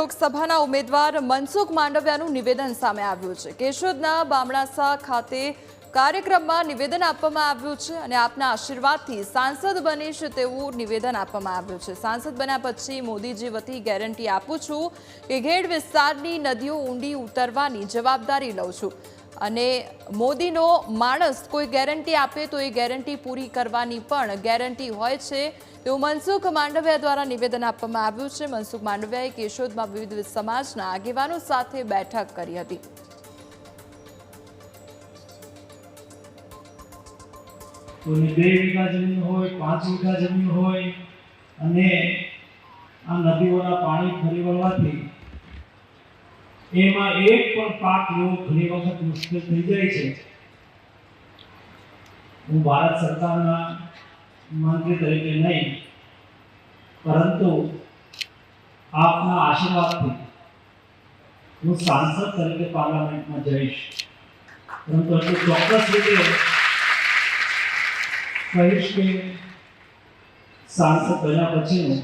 લોકસભાના ઉમેદવાર મનસુખ માંડવિયાનું નિવેદન સામે આવ્યું છે. કેશોદના બામણાસા ખાતે કાર્યક્રમમાં નિવેદન આપવામાં આવ્યું છે અને આપના આશીર્વાદથી સાંસદ બનીશ તેવું નિવેદન આપવામાં આવ્યું છે. સાંસદ બન્યા પછી મોદીજી વતી ગેરંટી આપું છું કે ઘેડ વિસ્તારની નદીઓ ઊંડી ઉતરવાની જવાબદારી લઉં છું. અને મોદીનો માણસ કોઈ ગેરંટી આપે તો એ ગેરંટી પૂરી કરવાની પણ ગેરંટી હોય છે. તેવું મનસુખ માંડવિયા દ્વારા નિવેદન આપવામાં આવ્યું છે. મનસુખ માંડવિયાએ કેશોદમાં વિવિધ સમાજના આગેવાનો સાથે બેઠક કરી હતી. કોઈને બે વીઘા જમીન હોય, પાંચ વીઘા જમીન હોય અને આ નદીઓના પાણી ફરી વળવાથી એમાં એક પણ પાક એવો ઘણી વખત મુશ્કેલ થઈ જાય છે. હું ભારત સરકારના મંત્રી તરીકે નહીં, પરંતુ આપના આશીર્વાદથી હું સાંસદ તરીકે પાર્લામેન્ટમાં જઈશ. પરંતુ એટલું ચોક્કસ રીતે કહીશ કે સાંસદ બન્યા પછીનું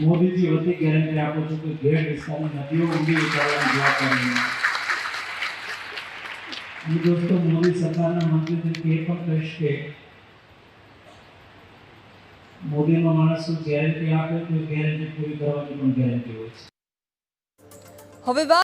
મોદીજી વતી ગેરંટી આપું છું કે ઘેર વિસ્તારની નદીઓ ઊંડી ઉતારવાની જવાબદારી. હું દોસ્તો મોદી સરકારના મંત્રી તરીકે એ પણ કહીશ કે મોદીનો માણસ ગેરંટી આપે તો ગેરંટી પૂરી કરવાની પણ ગેરંટી હોય છે હવે